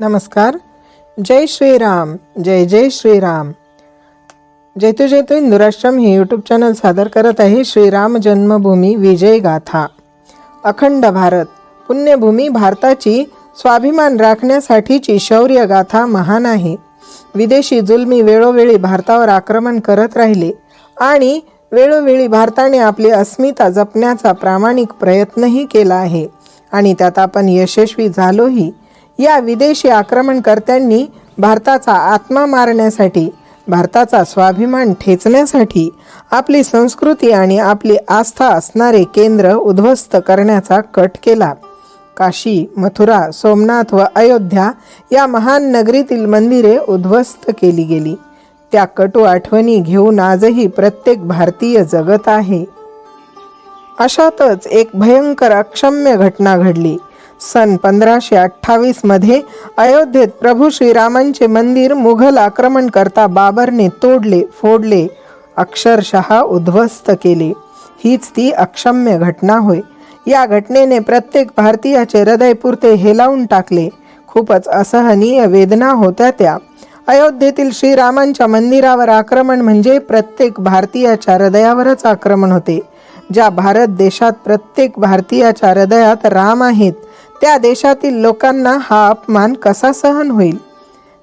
नमस्कार. जय श्रीराम जय जय श्रीराम. जैतू जैतू हिंदुराष्ट्रम हे YouTube channel सादर करत आहे श्रीराम जन्मभूमी विजय गाथा. अखंड भारत पुण्यभूमी भारताची स्वाभिमान राखण्यासाठीची शौर्य गाथा महान आहे. विदेशी जुलमी वेळोवेळी भारतावर आक्रमण करत राहिले आणि वेळोवेळी भारताने आपली अस्मिता जपण्याचा प्रामाणिक प्रयत्नही केला आहे आणि त्यात आपण यशस्वी झालोही. या विदेशी आक्रमणकर्त्यांनी भारताचा आत्मा मारण्यासाठी भारताचा स्वाभिमान ठेचण्यासाठी आपली संस्कृती आणि आपली आस्था असणारे केंद्र उद्ध्वस्त करण्याचा कट केला. काशी मथुरा सोमनाथ व अयोध्या या महान नगरीतील मंदिरे उद्ध्वस्त केली गेली. त्या कटू आठवणी घेऊन आजही प्रत्येक भारतीय जगत आहे. अशातच एक भयंकर अक्षम्य घटना घडली. सन पंधराशे अठ्ठावीसमध्ये अयोध्येत प्रभू श्रीरामांचे मंदिर मुघल आक्रमण करता बाबरने तोडले फोडले अक्षरशः उद्ध्वस्त केले. हीच ती अक्षम्य घटना होय. या घटनेने प्रत्येक भारतीयाचे हृदयपुरते हेलावून टाकले. खूपच असहनीय वेदना होत्या त्या. अयोध्येतील श्रीरामांच्या मंदिरावर आक्रमण म्हणजे प्रत्येक भारतीयाच्या हृदयावरच आक्रमण होते. ज्या भारत देशात प्रत्येक भारतीयाच्या हृदयात राम आहेत त्या देशातील लोकांना हा अपमान कसा सहन होईल?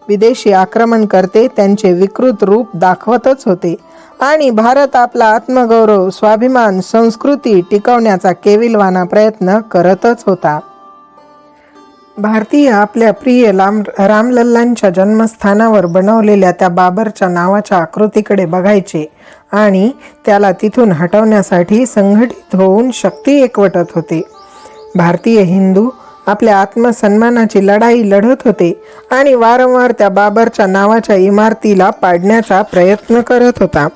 विदेशी आक्रमणकर्ते त्यांचे विकृत रूप दाखवतच होते. आणि भारत आपला आत्मगौरव स्वाभिमान संस्कृती टिकवण्याचा केविलवाना प्रयत्न करतच होता. भारतीय आपल्या प्रिय लाम रामलल्लांच्या जन्मस्थानावर बनवलेल्या त्या बाबरच्या नावाच्या आकृतीकडे बघायचे आणि त्याला तिथून हटवण्यासाठी संघटित होऊन शक्ती एकवटत होते. भारतीय हिंदू आपल्या आत्मसन्मानाची लढाई लढत होते आणि वारंवार त्या बाबरच्या नावाच्या इमारतीला पाडण्याचा प्रयत्न करत होता.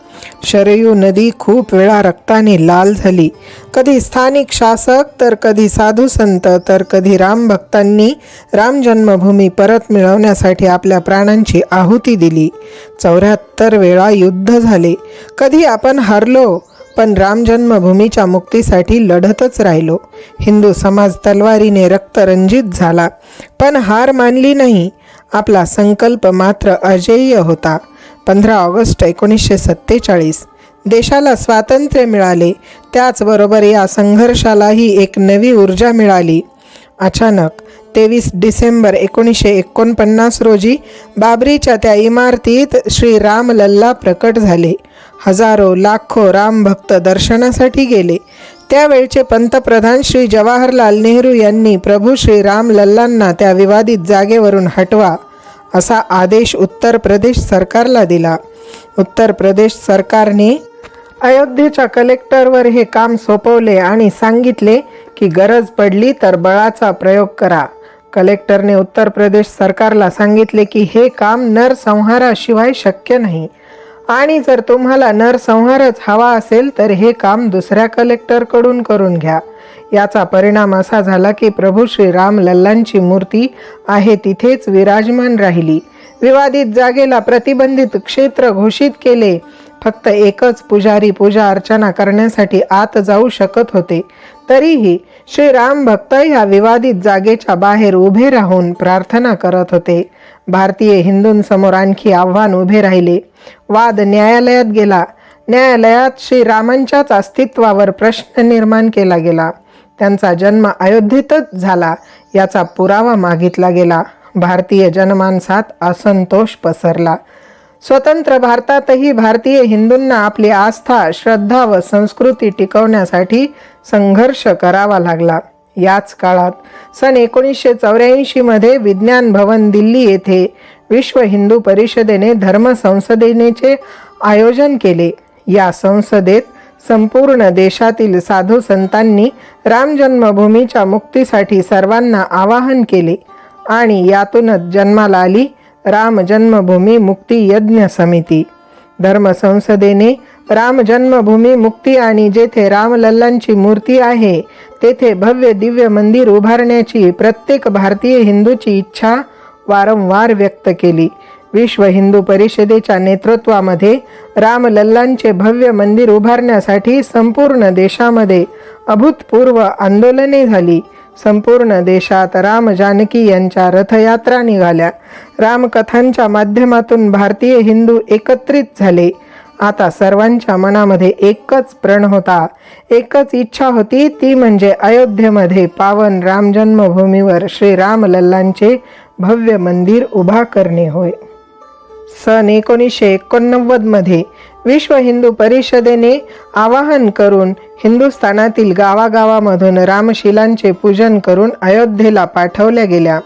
शरयू नदी खूप वेळा रक्ताने लाल झाली. कधी स्थानिक शासक तर कधी साधू संत तर कधी रामभक्तांनी राम जन्मभूमी परत मिळवण्यासाठी आपल्या प्राणांची आहुती दिली. चौऱ्याहत्तर वेळा युद्ध झाले. कधी आपण हरलो पण राम जन्मभूमीच्या मुक्तीसाठी लढतच राहिलो. हिंदू समाज तलवारीने रक्तरंजित झाला. पण हार मानली नाही. आपला संकल्प मात्र अजेय होता. पंधरा ऑगस्ट एकोणीसशे सत्तेचाळीस. देशाला स्वातंत्र्य मिळाले. त्याचबरोबर या संघर्षालाही एक नवी ऊर्जा मिळाली. अचानक तेवीस डिसेंबर एकोणीसशे एकोणपन्नास रोजी बाबरीच्या त्या इमारतीत श्री रामलल्ला प्रकट झाले. हजारो लाखो रामभक्त दर्शनासाठी गेले. त्यावेळचे पंतप्रधान श्री जवाहरलाल नेहरू यांनी प्रभू श्री रामलल्लांना त्या विवादित जागेवरून हटवा असा आदेश उत्तर प्रदेश सरकारला दिला. उत्तर प्रदेश सरकारने अयोध्येच्या कलेक्टरवर हे काम सोपवले आणि सांगितले की गरज पडली तर बळाचा प्रयोग करा. कलेक्टरने उत्तर प्रदेश सरकारला सांगितले की हे काम नरसंहाराशिवाय शक्य नाही. आणि जर तुम्हाला नरसंहारच हवा असेल तर हे काम दुसऱ्या कलेक्टरकडून करून घ्या. याचा परिणाम असा झाला की प्रभू श्रीराम लल्लांची मूर्ती आहे तिथेच विराजमान राहिली. विवादित जागेला प्रतिबंधित क्षेत्र घोषित केले. फक्त एकच पुजारी पूजा अर्चना करण्यासाठी आत जाऊ शकत होते. तरीही श्री राम भक्त ह्या विवादित जागेच्या बाहेर उभे राहून प्रार्थना करत होते. भारतीय हिंदूंसमोर आणखी आव्हान उभे राहिले. वाद न्यायालयात गेला. न्यायालयात श्री रामांच्याच अस्तित्वावर प्रश्न निर्माण केला गेला. त्यांचा जन्म अयोध्येतच झाला याचा पुरावा मागितला गेला. भारतीय जनमानसात असंतोष पसरला. स्वतंत्र भारतातही भारतीय हिंदूंना आपली आस्था श्रद्धा व संस्कृती टिकवण्यासाठी संघर्ष करावा लागला. याच काळात सन एकोणीसशे चौऱ्याऐंशीमध्ये विज्ञान भवन दिल्ली येथे विश्व हिंदू परिषदेने धर्म संसदेनेचे आयोजन केले. या संसदेत संपूर्ण देशातील साधू संतांनी राम जन्मभूमीच्या मुक्तीसाठी सर्वांना आवाहन केले आणि यातूनच जन्माला आली राम जन्मभूमी मुक्ती यज्ञ समिती. धर्म संसदेने राम जन्मभूमी मुक्ती आणि जेथे रामलल्लांची मूर्ती आहे तेथे भव्य दिव्य मंदिर उभारण्याची प्रत्येक भारतीय हिंदूची इच्छा वारंवार व्यक्त केली. विश्व हिंदू परिषदेच्या नेतृत्वामध्ये रामलल्लांचे भव्य मंदिर उभारण्यासाठी संपूर्ण देशामध्ये अभूतपूर्व आंदोलने झाली. संपूर्ण देशात राम जानकी यांच्या रथयात्रा निघाल्या. रामकथांच्या माध्यमातून भारतीय हिंदू एकत्रित झाले. आता सर्वांच्या मनामध्ये एकच प्रण होता. एकच इच्छा होती ती म्हणजे अयोध्येमध्ये पावन राम जन्मभूमीवर श्री रामलल्लांचे भव्य मंदिर उभा करणे होय. सन एकोणीसशे एकोणनव्वदमध्ये विश्व हिंदू परिषदेने आवाहन करून हिंदुस्थानातील गावागावामधून रामशिलांचे पूजन करून अयोध्येला पाठवल्या गेल्या.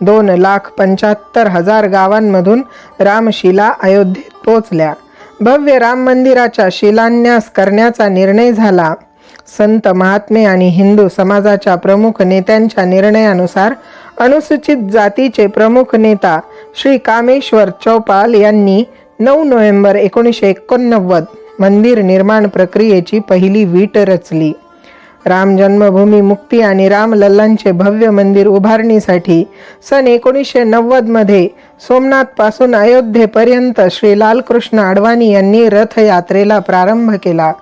दोन लाख पंच्याहत्तर हजार गावांमधून रामशिला अयोध्येत पोचल्या. भव्य राम मंदिराचा शिलान्यास करण्याचा निर्णय झाला. संत महात्मे आणि हिंदू समाजाच्या प्रमुख नेत्यांच्या निर्णयानुसार अनुसूचित जातीचे प्रमुख नेता श्री कामेश्वर चौपाल यांनी नऊ नोव्हेंबर एकोणीसशे एकोणनव्वद मंदिर निर्माण प्रक्रियेची पहिली वीट रचली. राम जन्मभूमी मुक्ती आणि रामलल्लांचे भव्य मंदिर उभारणीसाठी सन एकोणीसशे नव्वदमध्ये सोमनाथपासून अयोध्येपर्यंत श्री लालकृष्ण अडवाणी यांनी रथयात्रेला प्रारंभ केला.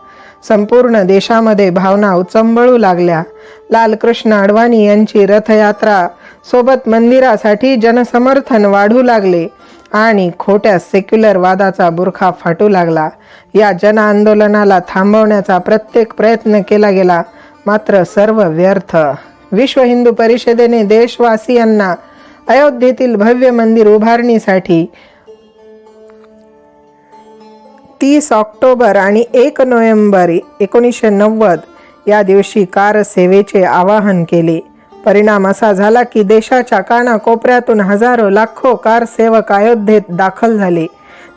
संपूर्ण देशामध्ये भावना उचंबळू लागल्या. लालकृष्ण अडवाणी यांची रथयात्रा सोबत मंदिरासाठी जनसमर्थन वाढू लागले आणि खोट्या सेक्युलर वादाचा बुरखा फाटू लागला. या जन आंदोलनाला थांबवण्याचा प्रत्येक प्रयत्न केला गेला. मात्र सर्व व्यर्थ. विश्व हिंदू परिषदेने देशवासियांना अयोध्येतील भव्य मंदिर उभारणीसाठी तीस ऑक्टोबर आणि एक नोव्हेंबर एकोणीसशे नव्वद या दिवशी कार सेवेचे आवाहन केले. परिणाम असा झाला की देशाच्या कानाकोपऱ्यातून हजारो लाखो कार सेवक अयोध्येत दाखल झाले.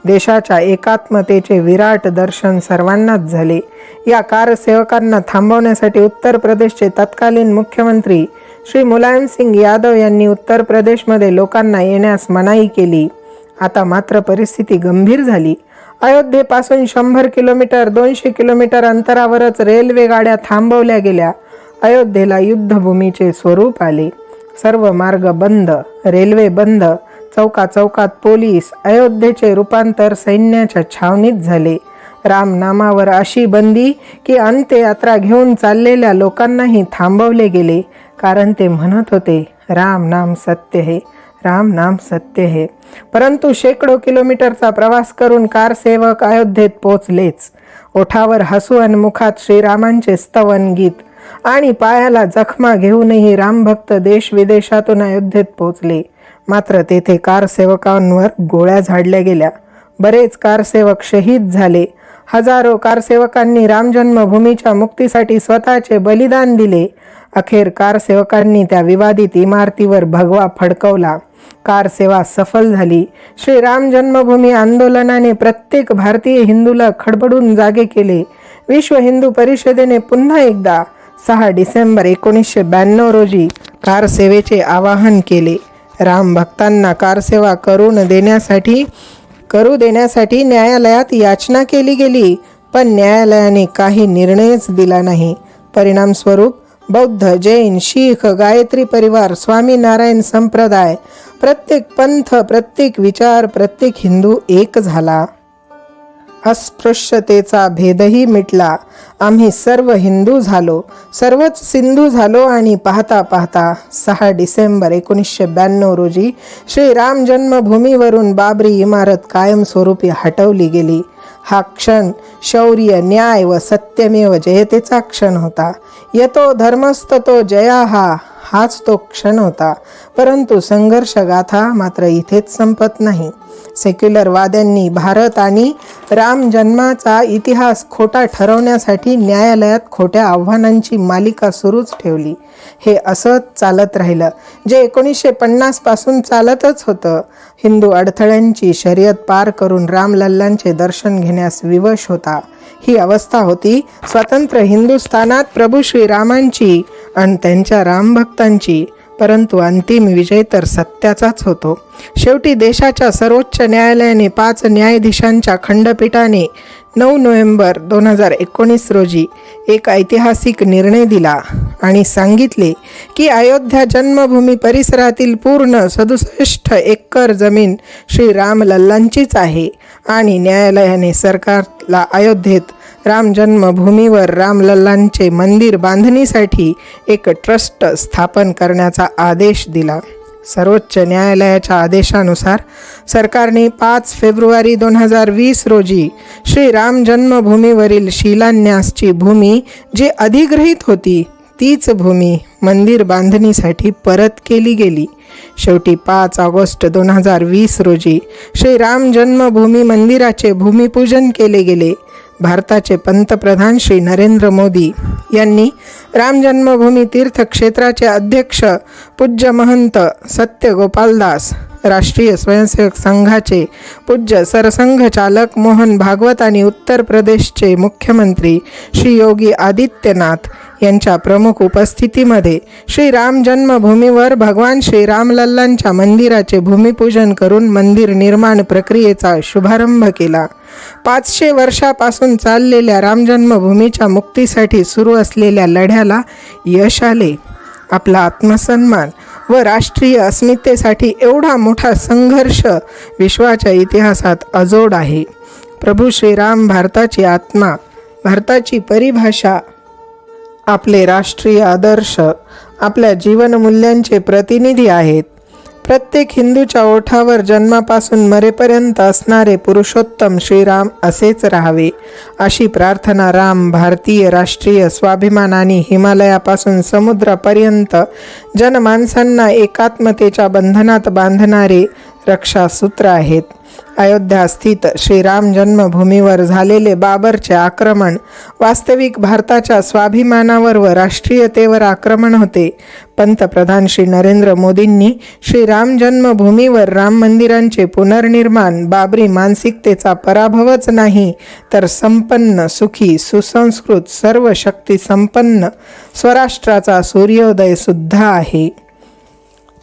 देशाच्या एकात्मतेचे विराट दर्शन सर्वांनाच झाले. या कारसेवकांना थांबवण्यासाठी उत्तर प्रदेशचे तत्कालीन मुख्यमंत्री श्री मुलायमसिंग यादव यांनी उत्तर प्रदेशमध्ये लोकांना येण्यास मनाई केली. आता मात्र परिस्थिती गंभीर झाली. अयोध्येपासून शंभर किलोमीटर दोनशे किलोमीटर अंतरावरच रेल्वे गाड्या थांबवल्या गेल्या. अयोध्येला युद्धभूमीचे स्वरूप आले. सर्व मार्ग बंद रेल्वे बंद चौका चौकात पोलीस अयोध्येचे रूपांतर सैन्याच्या छावणीत झाले. रामनामावर अशी बंदी की अंत्ययात्रा घेऊन चाललेल्या लोकांनाही थांबवले गेले कारण ते म्हणत होते राम नाम सत्य हे राम नाम सत्य हे. परंतु शेकडो किलोमीटरचा प्रवास करून कारसेवक अयोध्येत पोचलेच ओठावर हसू आणि मुखात श्रीरामांचे स्तवन गीत आणि पायाला जखमा घेऊनही रामभक्त देश विदेशातून अयोध्येत पोचले मात्र तेथे कार सेवकांवर गोळ्या झाडल्या गेल्या. बरेच कारसेवक शहीद झाले. हजारो कारसेवकांनी रामजन्मभूमीच्या मुक्तीसाठी स्वतःचे बलिदान दिले. अखेर कारसेवकांनी त्या विवादित इमारतीवर भगवा फडकवला. कार सेवा सफल झाली. श्री राम जन्मभूमी आंदोलनाने प्रत्येक भारतीय हिंदूला खडबडून जागे केले. विश्व हिंदू परिषदेने पुन्हा एकदा सहा डिसेंबर एकोणीसशे ब्याण्णव रोजी कार सेवेचे आवाहन केले. राम भक्तांना कारसेवा करून देण्यासाठी करू देण्यासाठी न्यायालयात याचना केली गेली पण न्यायालयाने काही निर्णयच दिला नाही. परिणामस्वरूप बौद्ध जैन शीख गायत्री परिवार स्वामीनारायण संप्रदाय प्रत्येक पंथ प्रत्येक विचार प्रत्येक हिंदू एक झाला. अस्पृश्यतेचा भेदही मिटला. आम्ही सर्व हिंदू झालो. सर्वच सिंधू झालो आणि पाहता पाहता सहा डिसेंबर एकोणीसशे ब्याण्णव रोजी श्रीराम जन्मभूमीवरून बाबरी इमारत कायमस्वरूपी हटवली गेली. हा क्षण शौर्य न्याय व सत्यमेव जयतेचा क्षण होता. यतो धर्मस्ततो जया हा हाच तो क्षण होता. परंतु संघर्ष गाथा मात्र इथेच संपत नाही. सेक्युलर वाद्यांनी भारत आणि राम जन्माचा इतिहास खोटा ठरवण्यासाठी न्यायालयात खोट्या आव्हानांची मालिका सुरूच ठेवली. हे असंच चालत राहिलं जे एकोणीसशे पन्नासपासून चालतच होतं. हिंदू अडथळ्यांची शर्यत पार करून रामलल्लांचे दर्शन घेण्यास विवश होता. ही अवस्था होती स्वतंत्र हिंदुस्थानात प्रभू श्रीरामांची आणि त्यांच्या रामभक्तांची परंतु अंतिम विजय तर सत्याचाच होतो. शेवटी देशाच्या सर्वोच्च न्यायालयाने पाच न्यायाधीशांच्या खंडपीठाने नऊ नोव्हेंबर दोन हजार एकोणीस रोजी एक ऐतिहासिक निर्णय दिला आणि सांगितले की अयोध्या जन्मभूमी परिसरातील पूर्ण सदुसष्ट एकर जमीन श्री रामलल्लांचीच आहे आणि न्यायालयाने सरकारला अयोध्येत राम जन्मभूमीवर रामलल्लांचे मंदिर बांधणीसाठी एक ट्रस्ट स्थापन करण्याचा आदेश दिला. सर्वोच्च न्यायालयाच्या आदेशानुसार सरकारने पाच फेब्रुवारी दोन हजार वीस रोजी श्री राम जन्मभूमीवरील शिलान्यासची भूमी जी अधिग्रहित होती तीच भूमी मंदिर बांधणीसाठी परत केली गेली. शेवटी पाच ऑगस्ट दोन हजार वीस रोजी श्री राम जन्मभूमी मंदिराचे भूमिपूजन केले गेले. भारताचे पंतप्रधान श्री नरेंद्र मोदी यांनी राम जन्मभूमी तीर्थक्षेत्राचे अध्यक्ष पूज्य महंत सत्य गोपालदास राष्ट्रीय स्वयंसेवक संघाचे पूज्य सरसंघचालक मोहन भागवत आणि उत्तर प्रदेशचे मुख्यमंत्री श्री योगी आदित्यनाथ यांच्या प्रमुख उपस्थितीमध्ये श्री राम जन्मभूमीवर भगवान श्री रामलल्लांच्या मंदिराचे भूमिपूजन करून मंदिर निर्माण प्रक्रियेचा शुभारंभ केला. पाचशे वर्षापासून चाललेल्या रामजन्मभूमीच्या मुक्तीसाठी सुरू असलेल्या लढ्याला यश आले. आपला आत्मसन्मान व राष्ट्रीय अस्मितेसाठी एवढा मोठा संघर्ष विश्वाच्या इतिहासात अजोड आहे. प्रभू श्रीराम भारताची आत्मा भारताची परिभाषा आपले राष्ट्रीय आदर्श आपल्या जीवनमूल्यांचे प्रतिनिधी आहेत. प्रत्येक हिंदूच्या ओठावर जन्मापासून मरेपर्यंत असणारे पुरुषोत्तम श्रीराम असेच राहावे. अशी प्रार्थना राम भारतीय राष्ट्रीय स्वाभिमानाने हिमालयापासून समुद्रापर्यंत जनमानसांना एकात्मतेच्या बंधनात बांधणारे रक्षासूत्र आहेत. अयोध्या स्थित श्रीराम जन्मभूमीवर झालेले बाबरचे आक्रमण वास्तविक भारताच्या स्वाभिमानावर व राष्ट्रीयतेवर आक्रमण होते. पंतप्रधान श्री नरेंद्र मोदींनी श्रीराम जन्मभूमीवर राम मंदिरांचे पुनर्निर्माण बाबरी मानसिकतेचा पराभवच नाही तर संपन्न सुखी सुसंस्कृत सर्व शक्ती संपन्न स्वराष्ट्राचा सूर्योदय सुद्धा आहे.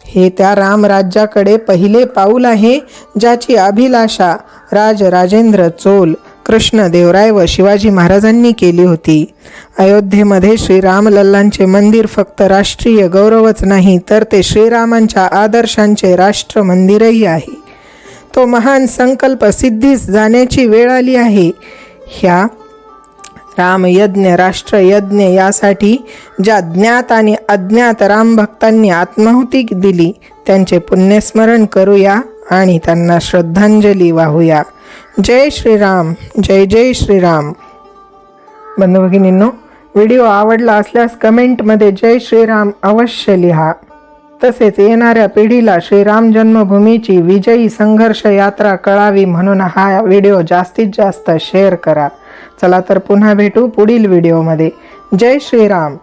हे त्या रामराज्याकडे पहिले पाऊल आहे ज्याची अभिलाषा राज राजेंद्र चोल कृष्णदेवराय व शिवाजी महाराजांनी केली होती. अयोध्येमध्ये श्रीरामलल्लांचे मंदिर फक्त राष्ट्रीय गौरवच नाही तर ते श्रीरामांच्या आदर्शांचे राष्ट्र मंदिरही आहे. तो महान संकल्प सिद्धीस जाण्याची वेळ आली आहे. ह्या रामयज्ञ राष्ट्रयज्ञ यासाठी ज्या ज्ञात आणि अज्ञात रामभक्तांनी आत्माहुती दिली त्यांचे पुण्यस्मरण करूया आणि त्यांना श्रद्धांजली वाहूया. जय श्रीराम जय जय श्रीराम. बंधू भगिनींनो व्हिडिओ आवडला असल्यास कमेंटमध्ये जय श्रीराम अवश्य लिहा. तसेच येणाऱ्या पिढीला श्रीराम जन्मभूमीची विजयी संघर्ष यात्रा कळावी म्हणून हा व्हिडिओ जास्तीत जास्त शेअर करा. चला तर पुन्हा भेटू पुढील व्हिडिओमध्ये. जय श्रीराम.